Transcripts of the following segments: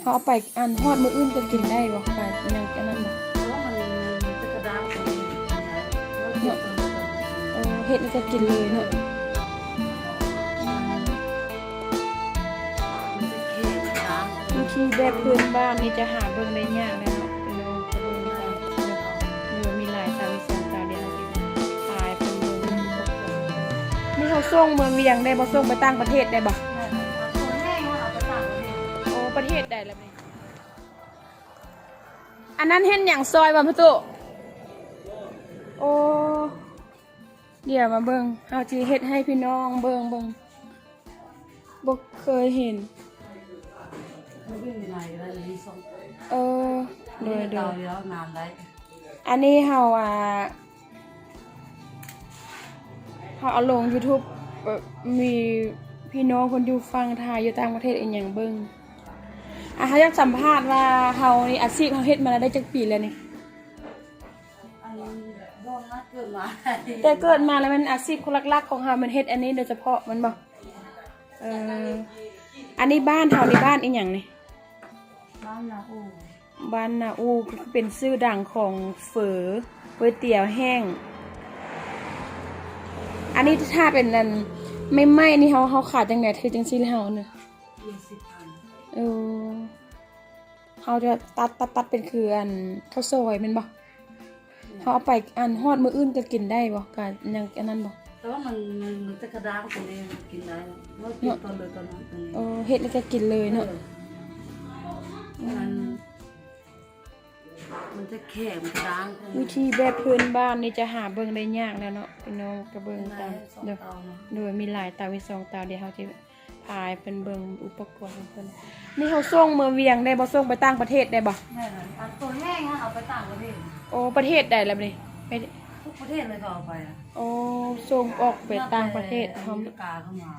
เขาเอาไปอันฮอดมืออื่นก็กินได้บ่ค่ะยังอันนั้นบ่นั้นเดี๋ยวตรงนี้เออเฮ็ดนี่ก็กินเลยเนาะมันจะเค็มกระด้างวิธีแบบพื้นบ้านนี่จะหาเบิ่งได้ยากเลยเนาะพี่น้องจะเบิ่งได้เนาะมีหลายตาวิสังตาเดียวขายเป็นเบิ่งนี่เขาส่งเมืองเวียงได้บ่ส่งไปต่างประเทศได้บ่ โอ้ประเทศใดแล้วแม่อันนั้นเห็นอย่างซอยบ่พี่ตุโอ้เดี๋ยวมาเบิงเอาจีเฮ็ดให้พี่น้องเบิงเบิงบ่เคยเห็น เออเดี๋ยวเดี๋ยด้วนานไรอันนี้เฮาอะเฮาเอาลง YouTube มีพี่น้องคนอยู่ฟังไทยอยู่ต่างประเทศอีกอย่างเบิ่ง อะเขาอยากสัมภาษณ์ว่าเฮานี่อาชีพเฮาเฮ็ดมาแล้วได้จักปีแล้วนี่อันนี้โดนนัดเกิดมาแต่เกิดมาแล้วมันอาชีพคนลักๆของเฮามันเฮ็ดอันนี้โดยเฉพาะมันบ่เอออันนี้บ้านเฮานี่บ้านอีหยังนี่บ้านนาอูบ้านนาอูเป็นชื่อดังของเฝอก๋วยเตี๋ยวแห้ง อันนี้ถ้าเป็นนั่นไม่ไหม้นี่เฮาเฮาขาดจังได๋คือจังซี่แล้วเฮาเน่ะยี่สิบพันเออ เฮาจะตัดตัดตัดเป็นคืออันข้าวซอยแม่นบ่เฮาเอาไปอันฮอดมื้ออื่นก็กินได้บ่ก็ยังอันนั้นบ่แต่ว่ามันมันมันจะกระด้างตรงนี้มันกินได้แล้วกินตอนเลยตอนนั้นตรงนี้เออเฮ็ดแล้วก็กินเลยเนาะมันมันจะแข็งกระด้างตรงนี้วิธีแบบพื้นบ้านนี่จะหาเบิ่งได้ยากแล้วเนาะพี่น้องก็เบิ่งตามสองเด้อเตาเนาะโดยมีหลายตาวิสองตาเดี๋ยวเขาจะ พายเป็นเบิงอุปกรณ์ของเพิ่นนี่เขาส่งเมืองเวียงได้บ่ส่งไปต่างประเทศได้บ่แม่นะอันตัวแห้งฮะเอาไปต่างประเทศโอ้ประเทศใดแล้วนี่ไปทุกประเทศเลยก็เอาไปอะโอ้ส่งออกไปต่างประเทศอเขาเมริกาเข้ามา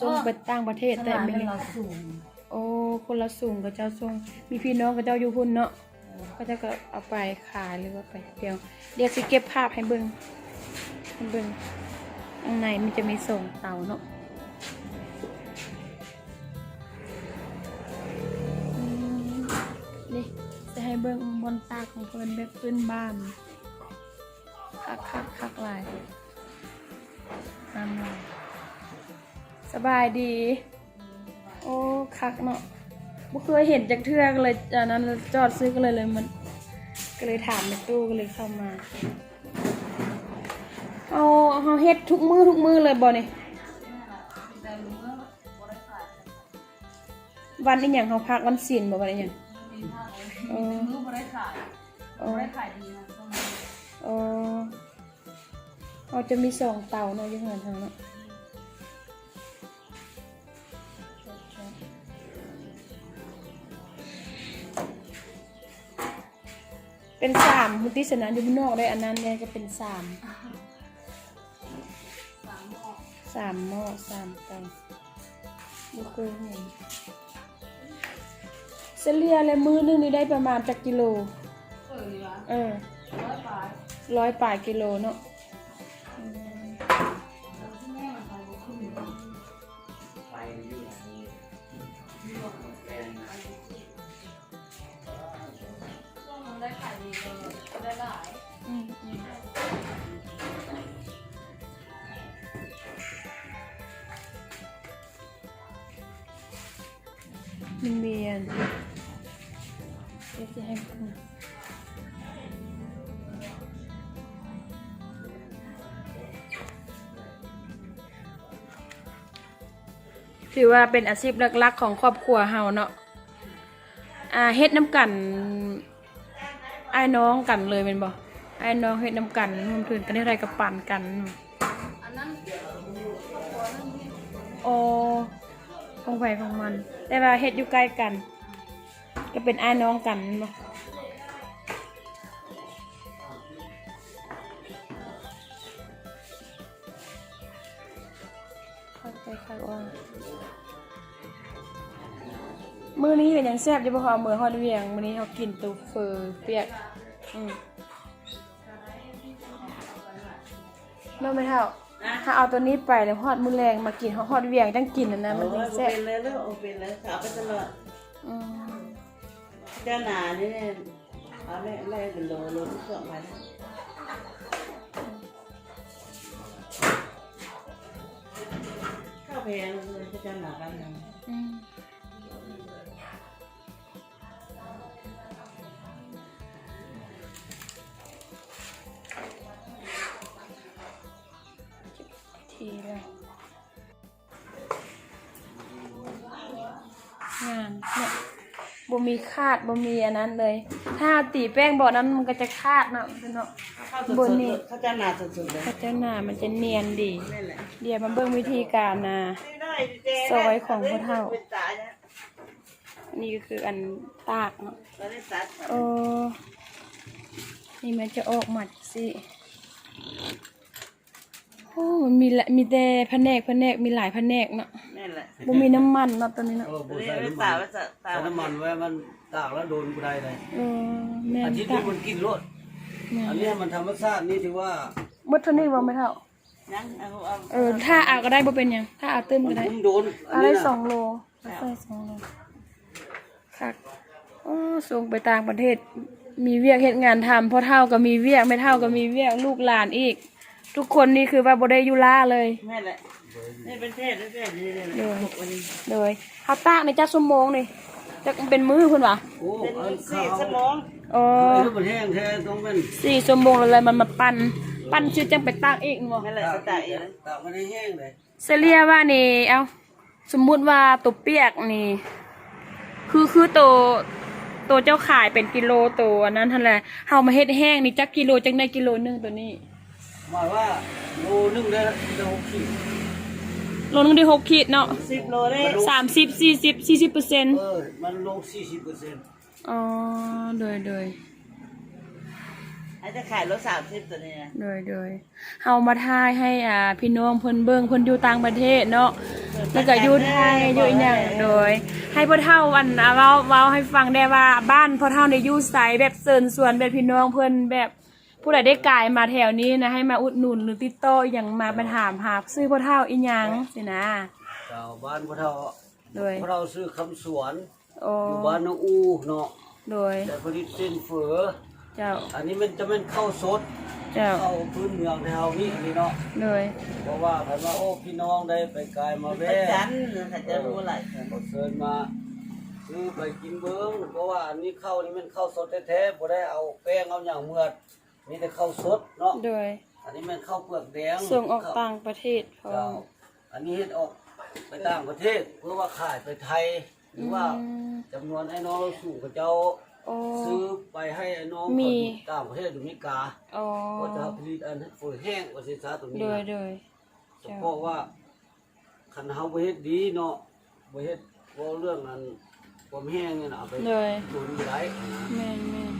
ส่งไปต่างประเทศขแต่นาดไม่เป็นเราสูงโอ้คนละสูงกับเจ้าส่งมีพี่น้องกับเจ้าอยู่พุ่นเนาะก็จะก็เอาไปขายหรือว่าไปเดียวเดี๋ยวสิเก็บภาพให้เบิ่งให้เบิ่งข้างในมันจะมีส่งเตาเนาะ ให้เบิ่งบนตาของเพิ่นแบบพื้นบ้านคักคักคักหลายนั่นน่ะสบายดี โอ้คักเนาะบ่เคยเห็นจากเทือกเลยจากนั้นจอดซื้อก็เลยเลยมันก็เลยถามในตู้ก็เลยเข้ามาเอาเอาเฮ็ดทุกมือทุกมือเลยบ่นี่ยวันนี้หยังเขาพักวันศีลบ่วันนี้หยัง ดีมากเลยเออรู้บ่ได้ขายบ่ได้ขายดีนะต้องมีเออเราจะมีสองเตาเนาะอยังเงินทางเนาะเป็นสามมุติสนะอยู่ข้างนอกได้อันนั้นเนี่ยก็เป็นสามสามหม้อสามหม้อสามเตาบุเคยเห็น เฉลี่ยเลยมือหนึงนี่ได้ประมาณจักกิโล เออดีวะเออร้อยบาทร้อยปลายกิโลเนาะอืมแล้วที่แม่มันไปบ่ขึ้นก็มันได้ขายดีเลยได้หลายอืมอืมมันเมียน จะให้คุณถือว่าเป็นอาชีพหลักๆของครอบครัวเฮาเนาะอ่าเฮ็ดน้ำกันไอ้น้องกันเลยเป็นบ่ไอ้น้องเฮ็ดน้ำกันรวมถึงกันได้ไรกับปั่นกันอันนั้นครอบครัวนั่นนี่โอ้ของไผของมัน แต่ว่าเฮ็ดอยู่ใกล้กัน ก็เป็นไอ้ายน้องกันบ่เข้าใจค่ะว่ามื้อนี้ก็ยังแซ่บอยู่บ่พอมื้อฮอดเวียงมื้อนี้เฮากินตูเฟอเปียกอืมเริ่มไม่เท่าถ้าเอาตัวนี้ไปแล้วฮอดมื้อแรงมากินฮอดเวียงจังกินน่ะนะมันโอ้จัยงแซ่บเป็นเลยลูกโอ้เป็นเลยขาไปตลอดอืม เจ้าหนานี่เนี่ยเอาเล่เล่เป็นโลโลที่สองไปนะข้าวแพงเลยเจ้าหนากันยังอืม บ่มีคาดบ่มีอันนั้นเลย ถ้าตีแป้งบ่อนั้นมันก็จะคาดเนาะเนาะ ข้าวสดบนนี่ๆข้าวเจ้าหนาสดๆเลยถ้าเจ้าหน้ามันจะเนียนดี นั่นแหละเดี๋ยวมาเบิ่งวิธีการนะซอยของผู้เฒ่าเป็นสายนะอันนี้ก็คืออันตากเนาะตอนนี้ตัดเออนี่มันจะออกหมัดสิ โอ้มันมีละมีแต่แผนกแผนกมีหลายแผนกเนาะนั่นแหละบ่มีน้ำมันเนาะตอนนี้เนาะเออตบ่อนนี้ใส่ไม่น้ำตามักนไม่จะตากใส่น้ำมันไว้มันตากแล้วโดนกูได้เลยเออแม่นอาทิตย์ตานี้กมันกินรสแม่อันนนี้มันธรรมชาตินี่ถือว่าหมดเท่านี้บ่ไม่เท่า ยังเอาเอาเออถ้าเอาก็ได้บ่เป็นหยังถ้าเอาตื้มมัก็นได้ คุ้มโดนเอาได้นี้น่ะสองโลใส่สองโลคักอ๋อส่งไปต่างประเทศ มีเวียกเฮ็ดงานทำพ่อเท่าก็มีเวียกไม่เท่าก็มีเวียกลูกหลานอีก ทุกคนนี่คือว่าบ่ได้อยู่ล่าเลยนั่นแหละนี่เป็นเทศนี่เป็นนี่เลยเดี๋ยวปลุกวันนี้เลยเฮาตากในจักชั่วโมงนี่จักเป็นมื้อเพิ่นว่ะโอ้เป็นอันสี่ข้าวสมองอ๋อไอ้ที่มันแห้งแท้ต้องเป็นสี่ชั่วโมงแล้วเลยมันมาปั่นปั่นชื่อจังไปตากอีกบ่นั่นแหละสไตล์เลยตากมันให้แห้งเลยเสเรียว่านี่เอาสมมุติว่าตัวเปียกนี่ คือคือตัวตัวเจ้าขายเป็นกิโลตัวอันนั้นทันแหละเฮามาเฮ็ดแห้งนี่จักกิโลจักได้กิโลหนึงตัวนี้ หมายว่าโลนึงได้ได้หกขีดโลนึงได้หกขีดเนาะสิบโลได้สามสิบสี่สิบสี่สิบเปอร์เซ็นต์เออมันลงสี่สิบเปอร์เซ็นต์อ๋อโดยโดยอาจจะขายรถสามสิบตัวนี้นะโดยโดยเฮามาทายให้อ่าพี่น้องเพิ่นเบิ่งเพิ่นอยู่ต่างประเทศเนาะแล้วก็อยู่ไทยอยู่อีหยังโดย ให้พ่อเฒ่าอันอะเว้าเว้าให้ฟังได้ว่าบ้านพ่อเฒ่าในอยู่ไสแบบเซินส่วนแบบพี่น้องเพิ่นแบบ ผู้ใดได้กายมาแถวนี้นะให้มาอุดหนุนหรือติดต่ออหยังมาไปถามหาซื้อพ่อเฒ่าอีหยังสินะชาวบ้านพวกเราโดย พวกเราซื้อคำสวนโอ้อยู่บ้านน้องอูเนาะโดย แต่ผลิตเส้นเฟือเจ้า อันนี้มันจะเป็นข้าวสดเจ้า ข้าวพื้นเมืองแถวนี้นี่เนาะโดย เพราะว่าเพิ่นว่าโอ้พี่น้องได้ไปไกลมาไปแว่จันทร์ถ้าจะรู้อะไรก็เชิญมาซื้อไปกินเบิ้งเพราะว่าอันนี้ข้าวนี่มันข้าวสดแท้ๆบ่ได้เอาแป้งเอาอย่างเมือด มีแต่ข้าวสดเนาะ โดย อันนี้มันข้าวเปลือกแดงส่งออกต่างประเทศพร้อเจ้าม อันนี้เฮ็ดออกไปต่างประเทศเพื่อว่าขายไปไทย หรือว่าอืม จำนวนไอ้น้องสู่กับเจ้า โอ้ ซื้อไปให้ไอ้น้องมีคนอยู่ต่างประเทศอยู่อเมริกาอ๋อก็จะผลิตอันฝืนแห้งว่าสินค้าตัวนี้โดยนะ โดย เฉพาะว่าคันเฮาบ่เฮ็ดดีเนาะบ่เฮ็ดบ่เรื่องนั้นความแห้งเนี่ยนะเอาไปโดยตุนบ่ได้นะแม่นแม่น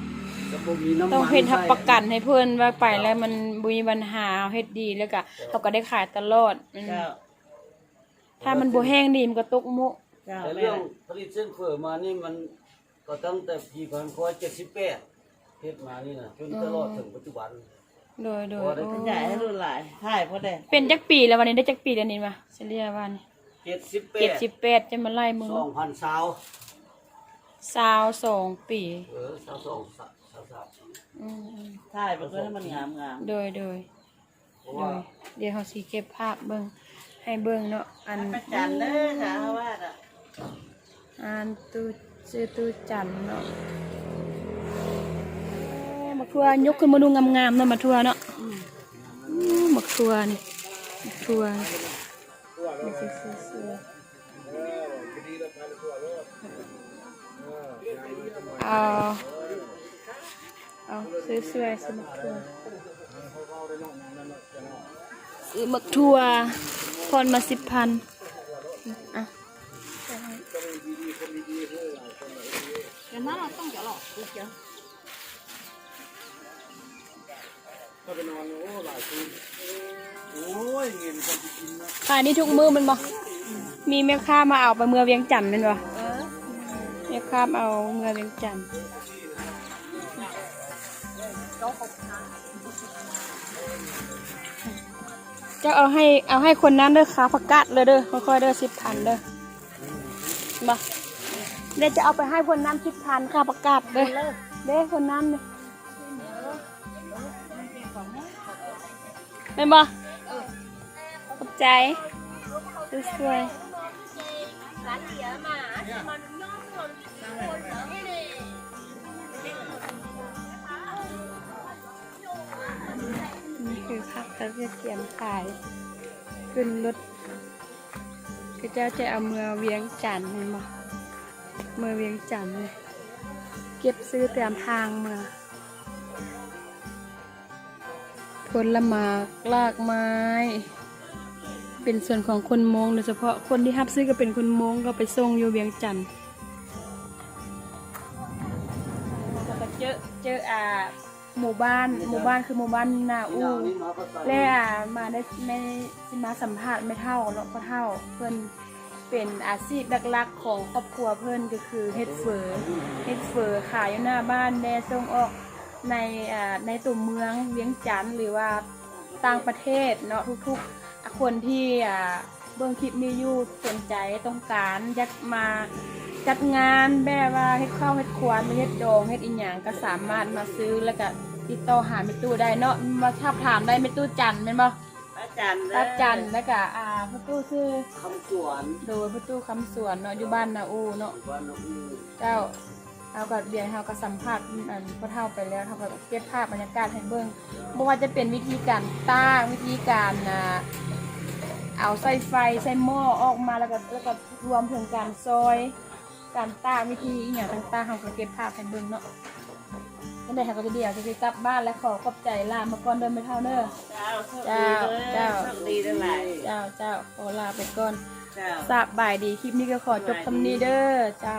จะบ่มีน้ำมันต้องเฮ็ดทับใส่ประกันให้เพิ่นว่าไปแล้วมันบ่มีปัญหาเฮ็ดดีแล้วก็เขาก็ได้ขายตลอดมันเจ้าถ้ามันบ่แห้งดีมันก็ตกมุเจ้าแต่แม่เรื่องผลิตเส้นเฟือมานี่มันก็ตั้งแต่ปี1978เฮ็ดมานี่นะจนตลอดถึงปัจจุบัน โดยโดยโอ้ได้โอ้ใหญ่ให้รุ่นหลายถ่ายเพราะได้เป็นจักปีแล้ววันนี้ได้จักปีแล้วนี่มาเฉลี่ยว่านี่78 78จะมาไล่มึง2000ซาว22ปี เออ22 23อื มถ่ายมันก็ให้มันงามงามๆโดยโดยเพราะโดว่ายเดี๋ยวเฮาสิเก็บภาพเบิ่งให้เบิ่งเนาะอันๆประจันเด้อค่ะเพราะว่าอะอันตูชื่อตูจันเนาะโอ้มักทัวยกขึ้นมาดูงามๆเนาะมักทัวเนาะอืมมักทัวนี่มักทัวนี่สิเสื้อๆเอา เอาซื้อเสื้อซื้อมักทัวซื้อมักทัวพอนมาสิบพันอะขายนี่ทุกมือมันบ่มีแม่ค้ามาเอาไปเมืองเวียงจันทน์แมันบ่แม่ค้ามาเอาเมืองเวียงจันท น์จะเอาให้เอาให้คนนั้นเด้อค้าผักกาดเลยเด้อค่อยๆเด้อสิบพันเด้อบ่เดี๋ยวจะเอาไปให้คนนั้นคิดพันค่ะประกาศเลยเด้คนนั้นเลยเป็นบ่ขอบใจสวยๆ กเขาจะเตรียมขาย ขึ้นรถก็เจ้าจะเอาเมือเวียงจันทน์เห็นบ่เมือเวียงจันทน์เลย เก็บซื้อตามทางมาผลไม้ลากไม้ เป็นส่วนของคนมงโดยเฉพาะคนที่รับซื้อก็เป็นคนมงก็ไปส่งอยู่เวียงจันทน์เจอเจออ่า หมู่บ้านหมู่บ้านคือหมู่บ้านนาอีอูนางนี่มาก็ใส่และอ่มาได้ไม่สิมาสัมภาษณ์ไม่เท่าเนาะเพราะเท่าเพิ่นเป็นอาชีพหลักๆของครอบครัวเพิ่นก็คือเฮ็ดเฟอเฮ็ดเฟอขายอยู่หน้าบ้านแน่ส่งออกในอ่าในตัวเมืองเวียงจันทน์หรือว่าต่างประเทศเนาะทุกๆคนที่อ่าเบิ่งคลิปมีอยู่สนใจต้องการอยากมา จัดงานแบบว่าเฮ็ดข้าวเฮ็ดครัวหรือเฮ็ดดองเฮ็ดอีหยังก็สามารถมาซื้อแล้วก็ติดต่อหาแม่ตู้ได้เนาะมาทับถามได้แม่ตู้จันทร์แม่นบ่อาจารย์ตาจันแล้วก็อ่าพ่อตู้ชื่อคำสวนโดยพ่อตู้คำสวนเนาะอยู่บ้านนาอูเนาะบ้านน้องอือเจ้าเอากับเบียร์เฮาก็สัมภาษณ์อันพ่อเฒ่าไปแล้วเฮาก็เก็บภาพบรรยากาศให้เบิ่งบ่ว่าจะเป็นวิธีการต้างวิธีการอ่าเอาใส่ไฟใส่หม้อออกมาแล้วก็แล้วก็รวมถึงการซอย การต้างวิธีอหย่างต่างๆเฮาก็เก็บภาพให้เบิ่งเนาะนั่นแหละเฮาก็จะเดียวจะไปกลับบ้านและขอขอบใจลามาก่อนเดินไปเท่าเด้อ เจ้าโชคเจ้าดีเลยเจ้า โชคดีทั้งหลายเจ้าเจ้าขอลาไปก่อนเจ้า สบายดีคลิปนี้ก็ขอจบคำนี้เด้อเจ้า